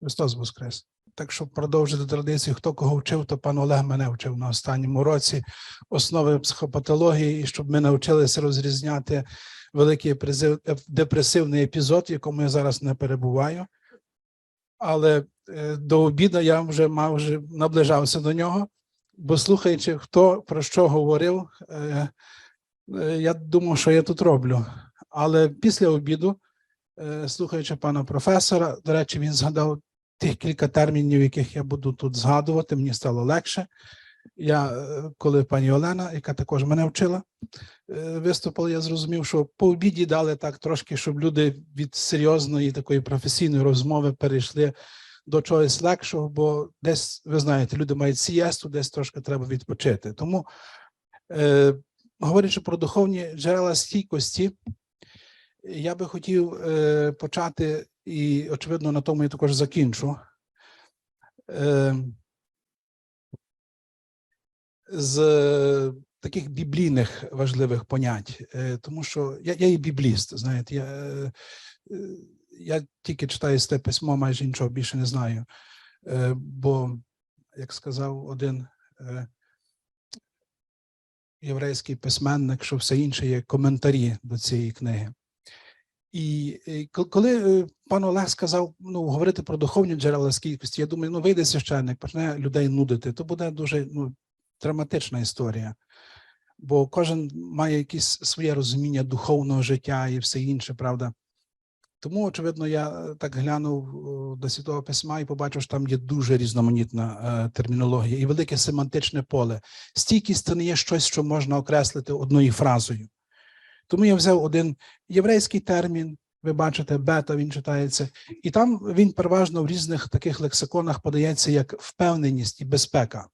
Христос Воскрес. Так що продовжити традицію, хто кого вчив, то пан Олег мене вчив на останньому році основи психопатології, і щоб ми навчилися розрізняти великий депресивний епізод, в якому я зараз не перебуваю. Але е, до обіду я вже мав вже наближався до нього, бо слухаючи, хто про що говорив, е, е, я думав, що я тут роблю. Але після обіду, слухаючи пана професора, до речі, він згадав тих кілька термінів, яких я буду тут згадувати, мені стало легше. Я, е, коли пані Олена, яка також мене вчила, е, виступила, я зрозумів, що по обіді дали так трошки, щоб люди від серйозної такої професійної розмови перейшли до чогось легшого, бо десь, ви знаєте, люди мають сієсту, десь трошки треба відпочити. Тому, е, говорячи про духовні джерела стійкості, я би хотів е, почати, і, очевидно, на тому я також закінчу. Е, з е, таких біблійних важливих понять, Е, тому що я, я і бібліст, знаєте, я, е, я тільки читаю те письмо, майже нічого більше не знаю. Бо, як сказав один єврейський письменник, що все інше є коментарі до цієї книги. І е, коли е, пан Олег сказав ну, говорити про духовні джерела скількості, я думаю, ну вийде священник, почне людей нудити, то буде дуже ну, драматична історія. Бо кожен має якесь своє розуміння духовного життя і все інше, правда. Тому, очевидно, я е, так глянув до Святого Письма і побачив, що там є дуже різноманітна термінологія і велике семантичне поле. Стійкість це не є щось, що можна окреслити одною фразою. Тому я взяв один єврейський термін, ви бачите, бета він читається, і там він переважно в різних таких лексиконах подається як впевненість і безпека.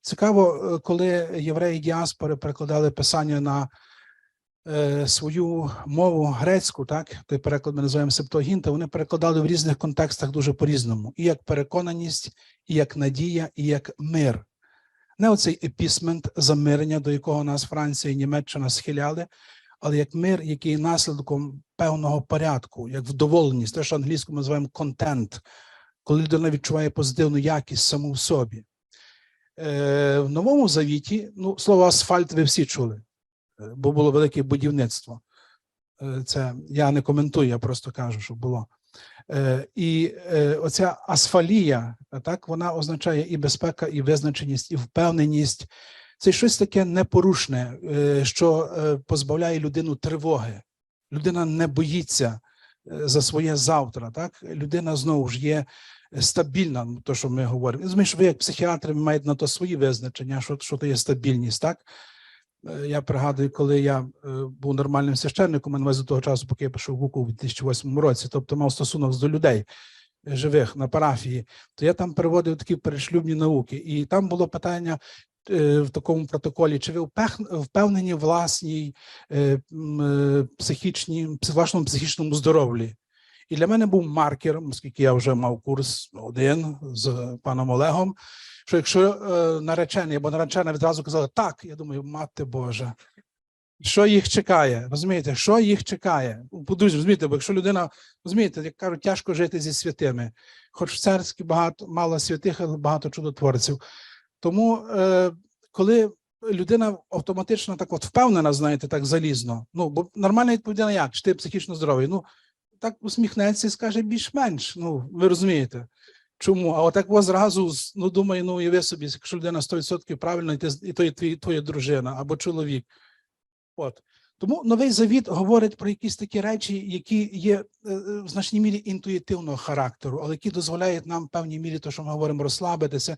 Цікаво, е, коли євреї діаспори перекладали писання на е, свою мову грецьку, так, той переклад ми називаємо септогінта, вони перекладали в різних контекстах дуже по-різному. І як переконаність, і як надія, і як мир. Не оцей епісмент замирення, до якого нас Франція і Німеччина схиляли, але як мир, який є наслідком певного порядку, як вдоволеність, те, що англійською ми називаємо контент, коли людина відчуває позитивну якість саму в собі. Е, в Новому Завіті, ну, слово асфальт ви всі чули, е, бо було велике будівництво. Е, Це я не коментую, я просто кажу, що було. Е, І е, оця асфалія, так, вона означає і безпека, і визначеність, і впевненість. Це щось таке непорушне, е, що е, позбавляє людину тривоги. Людина не боїться е, за своє завтра. Так? Людина знову ж є стабільна, ну, то, що ми говоримо. Я ви як психіатри ви маєте на то свої визначення, що, що то є стабільність, так? Я пригадую, коли я був нормальним священником, мене до того часу, поки я пішов в УКУ у 2008 році, тобто мав стосунок до людей живих на парафії, то я там переводив такі перешлюбні науки. І там було питання в такому протоколі: чи ви впевнені власній е, е, психічній, пс- вашому психічному здоров'ї? І для мене був маркером, оскільки я вже мав курс один з паном Олегом. Що якщо е, наречений або наречена відразу казали так, я думаю, мати Божа, що їх чекає? Розумієте, що їх чекає? Подружжя, розумієте, бо якщо людина, розумієте, як кажуть, тяжко жити зі святими, хоч в церкві багато мало святих, але багато чудотворців. Тому, е, коли людина автоматично так от впевнена, знаєте, так залізно, ну бо нормальна відповідає як? Чи ти психічно здоровий? Ну так усміхнеться і скаже більш-менш. Ну, ви розумієте. Чому? А отак вас зразу ну думаю, ну уяви собі, якщо людина 100% правильно, і, ти, і то і твій, твоя дружина або чоловік. От. Тому новий завіт говорить про якісь такі речі, які є е, е, в значній мірі інтуїтивного характеру, але які дозволяють нам в певній мірі, то що ми говоримо, розслабитися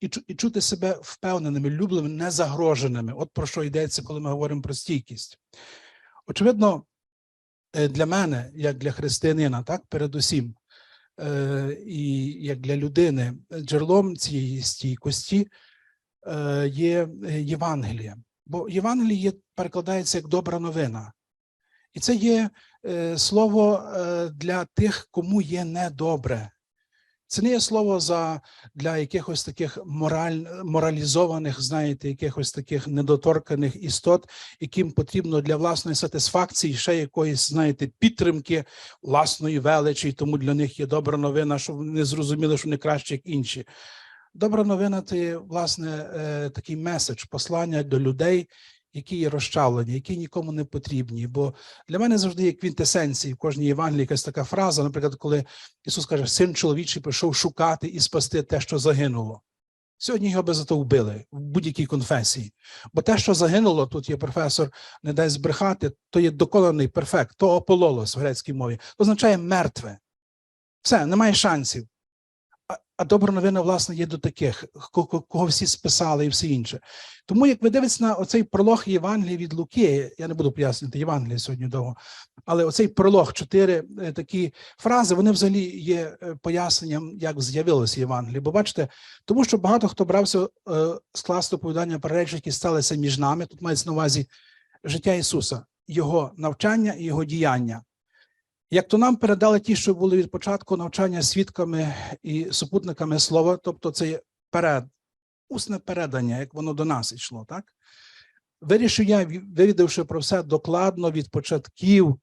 і, чути себе впевненими, любленими, незагроженими. От про що йдеться, коли ми говоримо про стійкість. Очевидно, е, для мене, як для християнина, так, передусім, і як для людини, джерелом цієї стійкості є е, Євангеліє. Бо Євангеліє перекладається як добра новина. І це є е, слово е, для тих, кому є недобре. Це не є слово за для якихось таких мораль, моралізованих, знаєте, якихось таких недоторканих істот, яким потрібно для власної сатисфакції ще якоїсь, знаєте, підтримки власної величі, і тому для них є добра новина, що вони зрозуміли, що вони краще, як інші. Добра новина це власне е, такий меседж, послання до людей, які є розчавлені, які нікому не потрібні. Бо для мене завжди є квінтесенції в кожній Євангелії якась така фраза, наприклад, коли Ісус каже, син чоловічий прийшов шукати і спасти те, що загинуло. Сьогодні його би за то вбили в будь-якій конфесії. Бо те, що загинуло, тут є професор, не дай збрехати, то є доконаний перфект, то опололос в грецькій мові, означає мертве. Все, немає шансів. А, добра новина, власне, є до таких, ко- ко- кого всі списали і все інше. Тому, як ви дивитесь на оцей пролог Євангелії від Луки, я не буду пояснювати Євангеліє сьогодні довго, але оцей пролог, чотири е, такі фрази, вони взагалі є е, поясненням, як з'явилося Євангеліє. Бо бачите, тому що багато хто брався е, скласти оповідання про речі, які сталися між нами. Тут мається на увазі життя Ісуса, Його навчання і Його діяння. Як то нам передали ті, що були від початку навчання свідками і супутниками слова, тобто це є перед, усне передання, як воно до нас йшло, так? Вирішив я, вивідавши про все докладно від початків,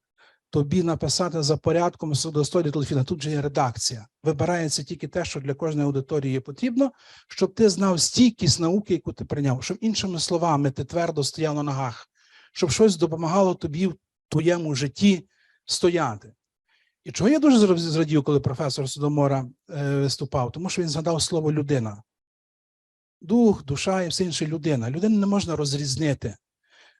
тобі написати за порядком достойно телефіна. Тут же є редакція. Вибирається тільки те, що для кожної аудиторії потрібно, щоб ти знав стійкість науки, яку ти прийняв, щоб іншими словами ти твердо стояв на ногах, щоб щось допомагало тобі в твоєму житті стояти. І чого я дуже зрадів, коли професор Судомора е, виступав, тому що він згадав слово людина. Дух, душа і все інше людина. Людину не можна розрізнити.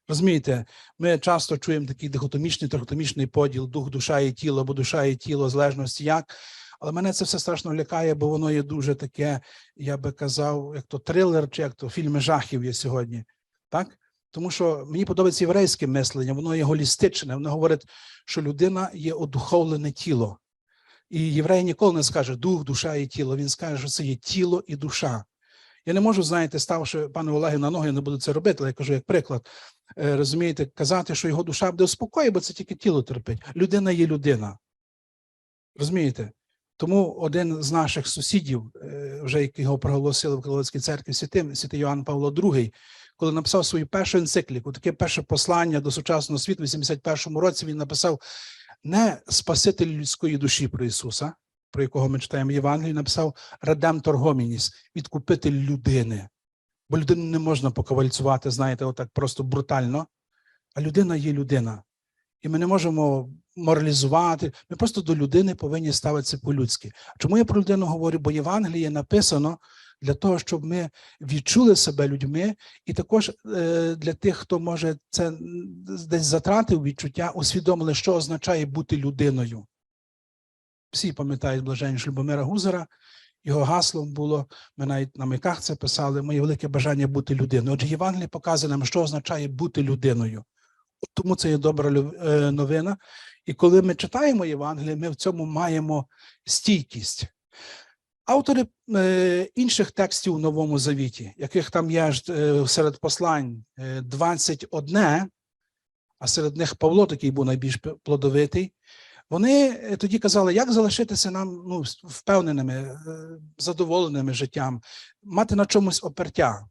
Розумієте, ми часто чуємо такий дихотомічний, трихотомічний поділ, дух, душа і тіло, або душа і тіло, залежності як. Але мене це все страшно лякає, бо воно є дуже таке, я би казав, як то трилер, чи як то фільми жахів є сьогодні. Так? Тому що мені подобається єврейське мислення, воно є голістичне, воно говорить, що людина є одуховлене тіло. І єврей ніколи не скаже дух, душа і тіло. Він скаже, що це є тіло і душа. Я не можу, знаєте, ставши пану Олегу на ноги, я не буду це робити, але я кажу як приклад. Е, Розумієте, казати, що його душа буде спокою, бо це тільки тіло терпить. Людина є людина. Розумієте? Тому один з наших сусідів, е, вже якого проголосили в Католицькій церкві святим, святий Йоанн Павло II, коли написав свою першу енцикліку, таке перше послання до сучасного світу, в 81-му році він написав не Спаситель людської душі про Ісуса, про якого ми читаємо в Євангелії, написав Редемтор Гомініс, відкупитель людини. Бо людину не можна покавальцювати, знаєте, отак просто брутально. А людина є людина. І ми не можемо моралізувати. Ми просто до людини повинні ставитися по-людськи. Чому я про людину говорю? Бо Євангеліє написано для того, щоб ми відчули себе людьми, і також е, для тих, хто може це десь затратив відчуття, усвідомили, що означає бути людиною. Всі пам'ятають блаження Любомира Гузера. Його гаслом було, ми навіть на майках це писали, моє велике бажання бути людиною. Отже, Євангеліє показує нам, що означає бути людиною. Тому це є добра е, новина. І коли ми читаємо Євангеліє, ми в цьому маємо стійкість. Автори е, інших текстів у Новому Завіті, яких там є е, серед послань е, 21, а серед них Павло такий був найбільш плодовитий, вони е, тоді казали, як залишитися нам ну, впевненими, е, задоволеними життям, мати на чомусь опертя,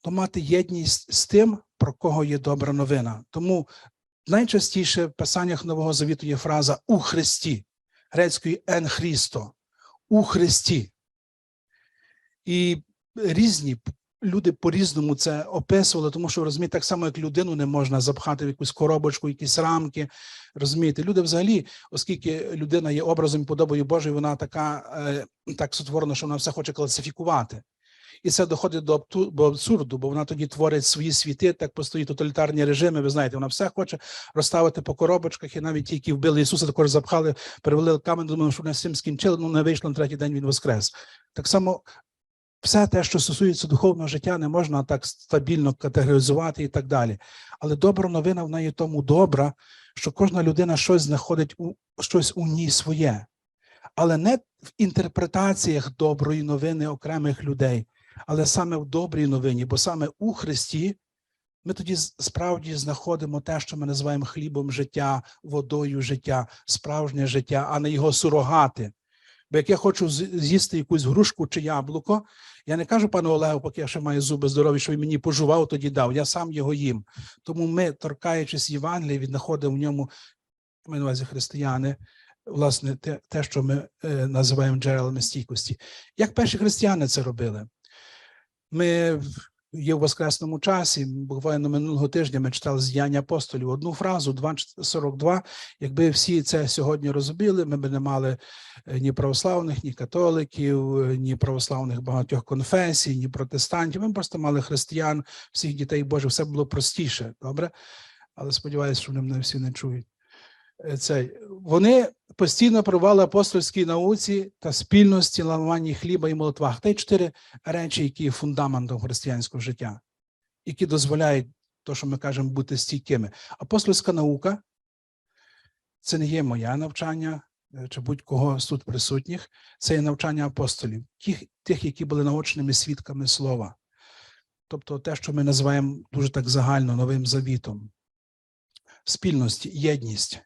то мати єдність з тим, про кого є добра новина. Тому найчастіше в писаннях Нового Завіту є фраза у Христі, грецькою «ен Христо», у Христі. І різні люди по-різному це описували, тому що розумієте, так само, як людину не можна запхати в якусь коробочку, якісь рамки. Розумієте, люди взагалі, оскільки людина є образом і подобою Божою, вона така е, так сотворена, що вона все хоче класифікувати. І це доходить до абсурду, бо вона тоді творить свої світи, так постоїть тоталітарні режими. Ви знаєте, вона все хоче розставити по коробочках, і навіть ті, які вбили Ісуса, також запхали, перевели камінь, думали, що вони з цим скінчили, ну не вийшло на третій день він воскрес. Так само все те, що стосується духовного життя, не можна так стабільно категоризувати і так далі. Але добра новина вона є тому добра, що кожна людина щось знаходить у щось у ній своє, але не в інтерпретаціях доброї новини окремих людей, але саме в добрій новині, бо саме у Христі ми тоді справді знаходимо те, що ми називаємо хлібом життя, водою життя, справжнє життя, а не його сурогати. Бо як я хочу з'їсти якусь грушку чи яблуко, я не кажу пану Олегу, поки я ще маю зуби здорові, що він мені пожував, тоді дав. Я сам його їм. Тому ми, торкаючись Євангелія, віднаходимо в ньому, ми на увазі християни, власне, те, те що ми е, називаємо джерелами стійкості. Як перші християни це робили? Ми є в воскресному часі, буквально минулого тижня ми читали з апостолів одну фразу, 2.42. Якби всі це сьогодні розуміли, ми б не мали е, ні православних, ні католиків, е, ні православних багатьох конфесій, ні протестантів. Ми просто мали християн, всіх дітей Божих, все було простіше, добре? Але сподіваюся, що вони мене всі не чують. Е, Цей. Вони постійно провали апостольській науці та спільності, ламанні хліба і молитвах. Та й чотири речі, які є фундаментом християнського життя, які дозволяють, то, що ми кажемо, бути стійкими. Апостольська наука це не є моє навчання е, чи будь-кого з тут присутніх, це є навчання апостолів, тих, тих, які були наочними свідками слова. Тобто те, що ми називаємо дуже так загально новим завітом. Спільності, єдність.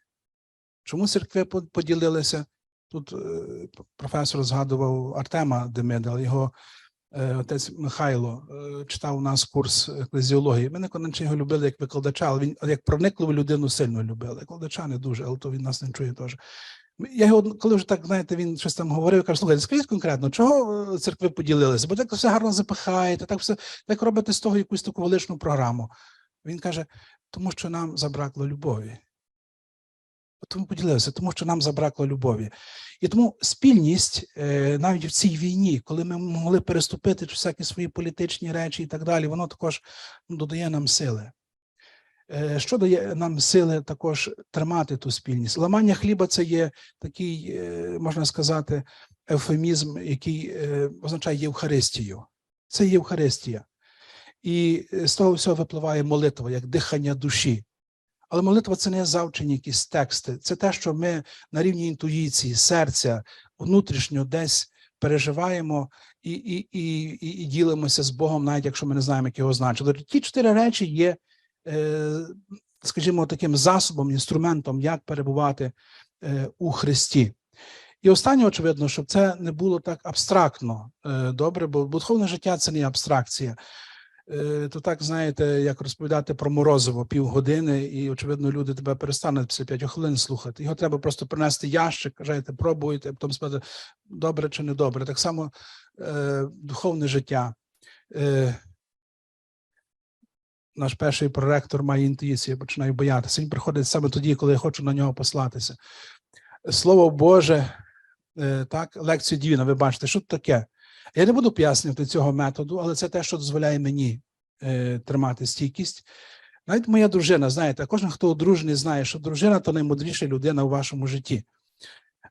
Чому церкви поділилися? Тут е, професор згадував Артема Демида, його е, отець Михайло е, читав у нас курс еклезіології. Ми не його любили як викладача, але він як проникливу людину сильно любили. Викладача не дуже, але то він нас не чує теж. Я його, коли вже так, знаєте, він щось там говорив, каже, слухайте, скажіть конкретно, чого церкви поділилися? Бо так все гарно запихаєте, так все так робите з того якусь таку величну програму. Він каже, тому що нам забракло любові. Тому поділилися, тому що нам забракло любові. І тому спільність е, навіть в цій війні, коли ми могли переступити всякі свої політичні речі і так далі, воно також ну, додає нам сили. Е, Що дає нам сили також тримати ту спільність? Ламання хліба це є такий, е, можна сказати, ефемізм, який означає Євхаристію. Це Євхаристія. І з того всього випливає молитва, як дихання душі. Але молитва це не завчені якісь тексти, це те, що ми на рівні інтуїції, серця, внутрішньо десь переживаємо і, і, і, і, і ділимося з Богом, навіть якщо ми не знаємо, як його значить. Тобто Ті чотири речі є, е, скажімо, таким засобом, інструментом, як перебувати е, у Христі. І останнє, очевидно, щоб це не було так абстрактно е, добре, бо духовне життя це не абстракція. Е, То так, знаєте, як розповідати про морозиво півгодини, і, очевидно, люди тебе перестануть після 5 хвилин слухати. Його треба просто принести ящик, кажете, пробуйте, потім спитати, добре чи не добре. Так само е, духовне життя. Е, наш перший проректор має інтуїцію, я починаю боятися. Він приходить саме тоді, коли я хочу на нього послатися. Слово Боже, е, так, лекцію Дівіна, ви бачите, що це таке? Я не буду пояснювати цього методу, але це те, що дозволяє мені е, тримати стійкість. Навіть моя дружина, знаєте, кожен, хто одружений, знає, що дружина то наймудріша людина у вашому житті.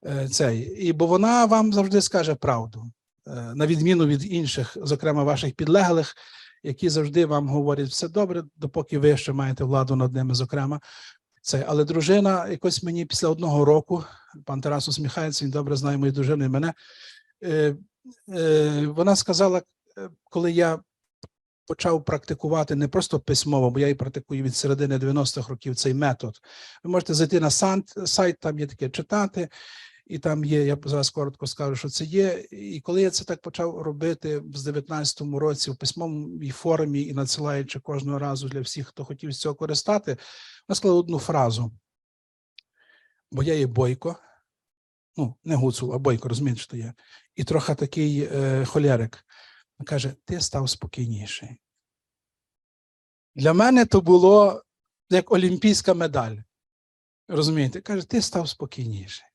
Е, цей. І бо вона вам завжди скаже правду, е, на відміну від інших, зокрема ваших підлеглих, які завжди вам говорять все добре, допоки ви ще маєте владу над ними, зокрема. Це, але дружина якось мені після одного року, пан Тарас усміхається, він добре знає мою дружину і мене. Е, вона сказала, е, коли я почав практикувати не просто письмово, бо я і практикую від середини 90-х років цей метод. Ви можете зайти на сайт, там є таке читати, і там є, я зараз коротко скажу, що це є. І коли я це так почав робити в 19-му році в письмовій формі і надсилаючи кожного разу для всіх, хто хотів з цього користати, вона сказала одну фразу. Бо я є бойко, ну, не гуцул, а бойко, розумієте, що я. І трохи такий е, холярик. Каже: ти став спокійніший. Для мене то було як олімпійська медаль. Розумієте? Каже, ти став спокійніший.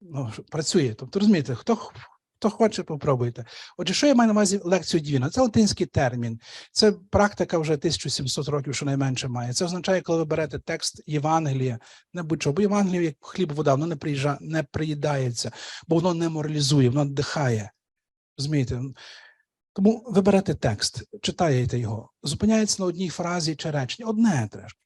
Ну, працює. Тобто, розумієте, хто, хто хоче, попробуйте. Отже, що я маю на увазі лекцію Дівіна? Це латинський термін. Це практика вже 1700 років, щонайменше має. Це означає, коли ви берете текст Євангелія, не будь-що, бо Євангелія, як хліб, вода, воно не, приїжджа, не приїдається, бо воно не моралізує, воно дихає. Розумієте? Тому ви берете текст, читаєте його, зупиняється на одній фразі чи реченні, одне трошки.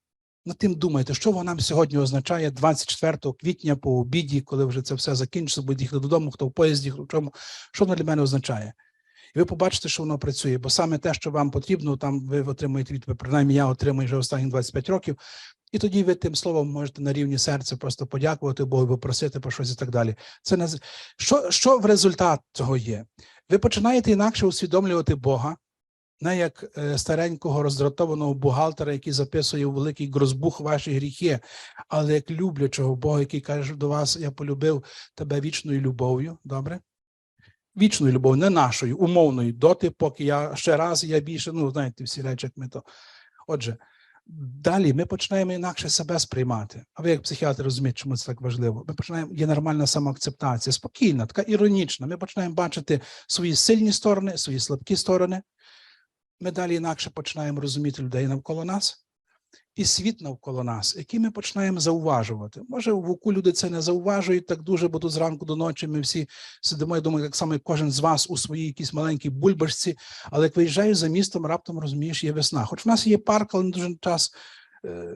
Над тим думаєте, що воно нам сьогодні означає 24 квітня по обіді, коли вже це все закінчиться, будуть їхати додому, хто в поїзді, хто в чому, що воно для мене означає. І ви побачите, що воно працює, бо саме те, що вам потрібно, там ви отримуєте відповідь, принаймні я отримую вже останні 25 років, І тоді ви тим словом можете на рівні серця просто подякувати Богу, попросити про щось і так далі. Це не що, що в результат цього є? Ви починаєте інакше усвідомлювати Бога, не як е, старенького роздратованого бухгалтера, який записує у великий грозбух ваші гріхи, але як люблячого Бога, який каже до вас: Я полюбив тебе вічною любов'ю. Добре? Вічною любов'ю, не нашою, умовною, доти, поки я ще раз, я більше, ну, знаєте, всі речі, як ми то. Отже, далі ми починаємо інакше себе сприймати. А ви, як психіатр, розумієте, чому це так важливо? Ми починаємо, є нормальна самоакцептація, спокійна, така іронічна. Ми починаємо бачити свої сильні сторони, свої слабкі сторони. Ми далі інакше починаємо розуміти людей навколо нас і світ навколо нас, який ми починаємо зауважувати. Може, в УКУ люди це не зауважують так дуже, бо тут зранку до ночі ми всі сидимо, я думаю, як кожен з вас у своїй якійсь маленькій бульбашці, але як виїжджаєш за містом, раптом розумієш, є весна. Хоч в нас є парк, але не дуже час е,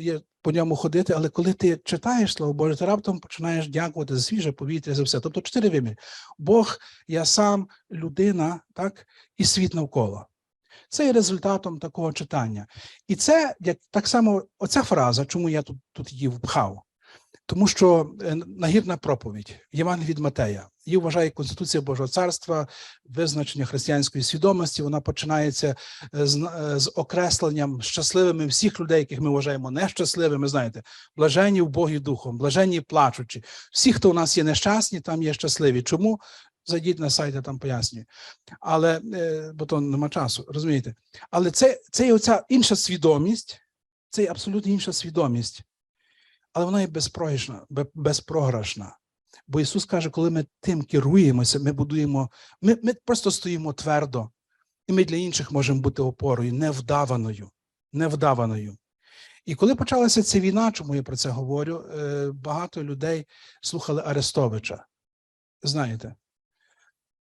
є по ньому ходити, але коли ти читаєш Слово Боже, ти раптом починаєш дякувати за свіже повітря, за все. Тобто чотири виміри. Бог, я сам, людина, так, і світ навколо. Це є результатом такого читання. І це як так само, оця фраза, чому я тут, тут її впхав. Тому що е, нагірна проповідь Євангелій від Матея її вважає Конституція Божого царства, визначення християнської свідомості. Вона починається е, з, е, з окресленням щасливими всіх людей, яких ми вважаємо нещасливими. Знаєте, блаженні в Богі духом, блаженні плачучі. Всі, хто у нас є нещасні, там є щасливі. Чому? Зайдіть на сайт, я там пояснюю. Але е, бо то нема часу, розумієте? Але це, це є оця інша свідомість, це є абсолютно інша свідомість, але вона є безпрограшна, безпрограшна. Бо Ісус каже, коли ми тим керуємося, ми будуємо, ми, ми просто стоїмо твердо, і ми для інших можемо бути опорою, невдаваною, невдаваною. І коли почалася ця війна, чому я про це говорю, е, багато людей слухали Арестовича. Знаєте,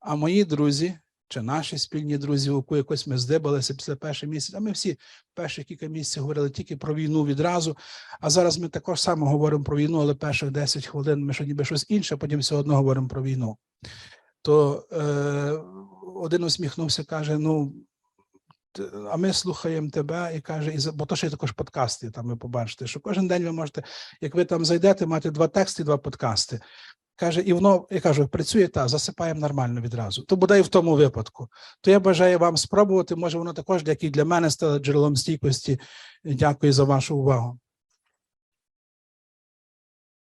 а мої друзі, чи наші спільні друзі, у яку якось ми здибалися після перших місяців, а ми всі перші кілька місяців говорили тільки про війну відразу. А зараз ми також само говоримо про війну, але перших 10 хвилин ми що ніби щось інше, потім все одно говоримо про війну. То е, один усміхнувся, каже: ну. А ми слухаємо тебе і каже, і бо то ще є також подкасти. Там ви побачите, що кожен день ви можете, як ви там зайдете, мати два тексти, два подкасти. Каже, і воно, я кажу, працює та засипаємо нормально відразу. То бодай в тому випадку. То я бажаю вам спробувати. Може, воно також, як і для мене, стало джерелом стійкості. Дякую за вашу увагу.